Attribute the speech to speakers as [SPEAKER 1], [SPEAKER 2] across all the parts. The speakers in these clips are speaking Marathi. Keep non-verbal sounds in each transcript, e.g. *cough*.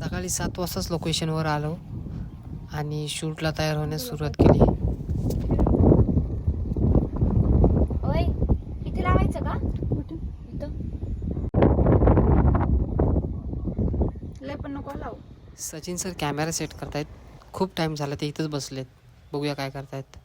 [SPEAKER 1] सकाळी सात वाजताच लोकेशनवर आलो आणि शूटला तयार होण्यास सुरुवात केली.
[SPEAKER 2] ओय इथे लावायचं का?
[SPEAKER 3] लय पण नको लावू.
[SPEAKER 1] सचिन सर कॅमेरा सेट करतायत. खूप टाइम झाला ते इथंच बसलेत. बघूया काय करतायत.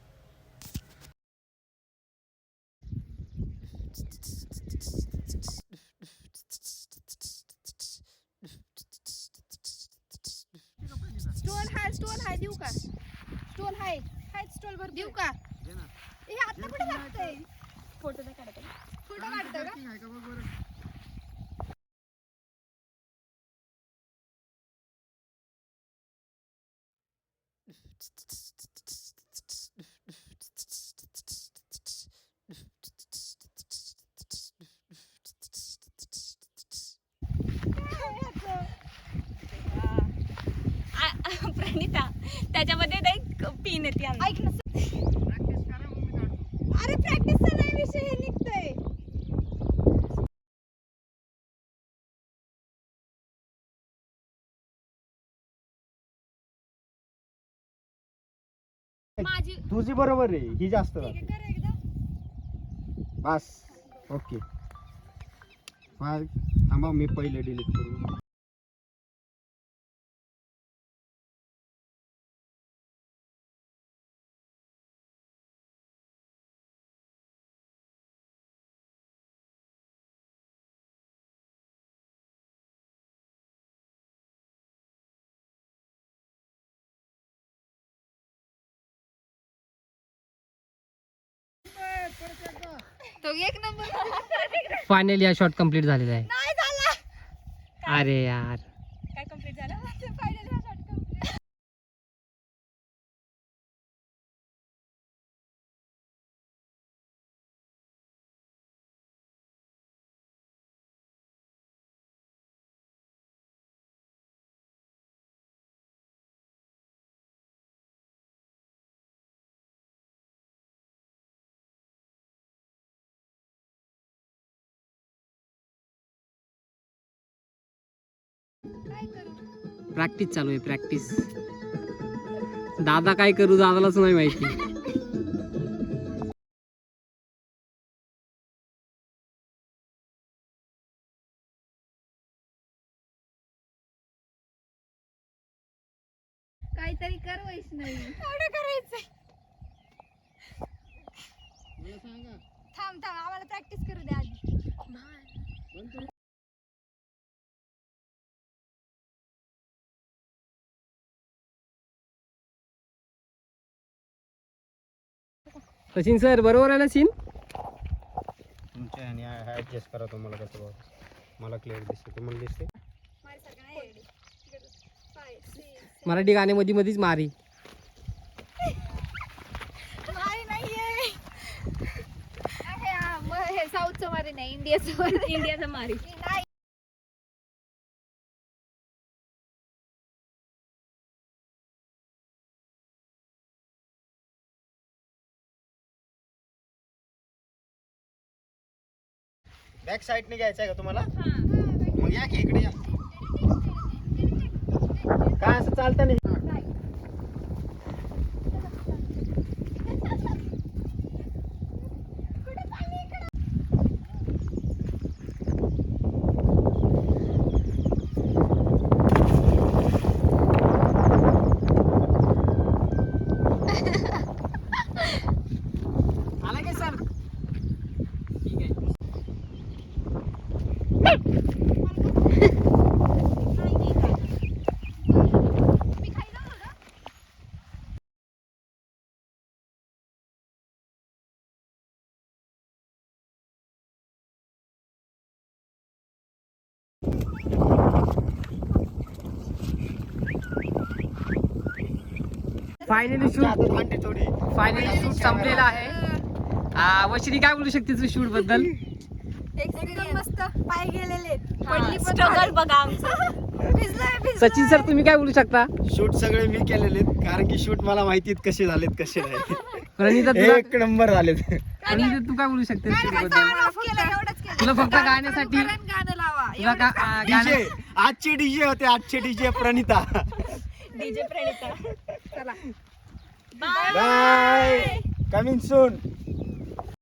[SPEAKER 3] हाय देऊ का? स्टोल हाय हाय स्टोल भर देऊ का? हे आता कुठे लागतंय? फोटो नाही काढत फोटो काढतं का?
[SPEAKER 2] त्याच्यामध्ये ना एक पिन येते.
[SPEAKER 3] ऐक ना. अरे प्रॅक्टिसचा नाही विषय हे निघतंय.
[SPEAKER 2] माझी
[SPEAKER 4] तुझी बरोबर आहे ही जास्त
[SPEAKER 3] ठीक आहे, कर एकदा.
[SPEAKER 4] बस ओके. थांबा मी पहिले डिलीट करू.
[SPEAKER 3] तो एक नंबर.
[SPEAKER 1] फायनली हा शॉट कंप्लीट झालेला आहे.
[SPEAKER 3] नाही झाला.
[SPEAKER 1] अरे यार. प्रॅक्टिस चालू आहे प्रॅक्टिस दादा काय करू दादालाच नाही माहिती.
[SPEAKER 3] काहीतरी कर वैष्णवी. एवढं करायचंय. थांब थांब आम्हाला प्रॅक्टिस करू दे आधी.
[SPEAKER 1] सचिन सर बरोबर आहे ना सीन
[SPEAKER 4] तुमच्या आणि ऍडजस्ट करा तुम्हाला कसं बघ मला क्लिअर दिसते. तुम्हाला दिसते
[SPEAKER 1] मराठी गाण्यामध्ये मध्येच मारी.
[SPEAKER 3] मारी नाहीये. आहे हा, मग हे साऊथचं मारी नाही इंडियाचं
[SPEAKER 2] इंडियाचा मारी.
[SPEAKER 4] बॅक साईडने घ्यायचं आहे का तुम्हाला? मग या की इकडे या. काय असं चालतं नाही.
[SPEAKER 1] फायनली शूट फायनली शूट संपलेला आहे. आ, वशिनी काय बोलू शकते शूटबद्दल?
[SPEAKER 3] एकदम मस्त पाय गेलेले. पडली पण
[SPEAKER 2] स्ट्रगल बघा आमचं. *laughs*
[SPEAKER 3] भिजलोय भिजलोय.
[SPEAKER 1] सचिन सर तुम्ही काय बोलू शकता?
[SPEAKER 4] शूट सगळे मी केलेले कारण की शूट मला माहिती आहेत कसे झालेत कसे नाही.
[SPEAKER 1] प्रणिता
[SPEAKER 4] एक नंबर झालेत. *laughs*
[SPEAKER 1] प्रणिता तू काय बोलू शकते. तुला फक्त गाण्यासाठी तुला गाणं
[SPEAKER 4] आजचे डीजे होते आजचे डीजे प्रणिता. *laughs*
[SPEAKER 2] डीजे प्रणिता.
[SPEAKER 3] चला
[SPEAKER 2] Bye.
[SPEAKER 4] Bye. Coming soon.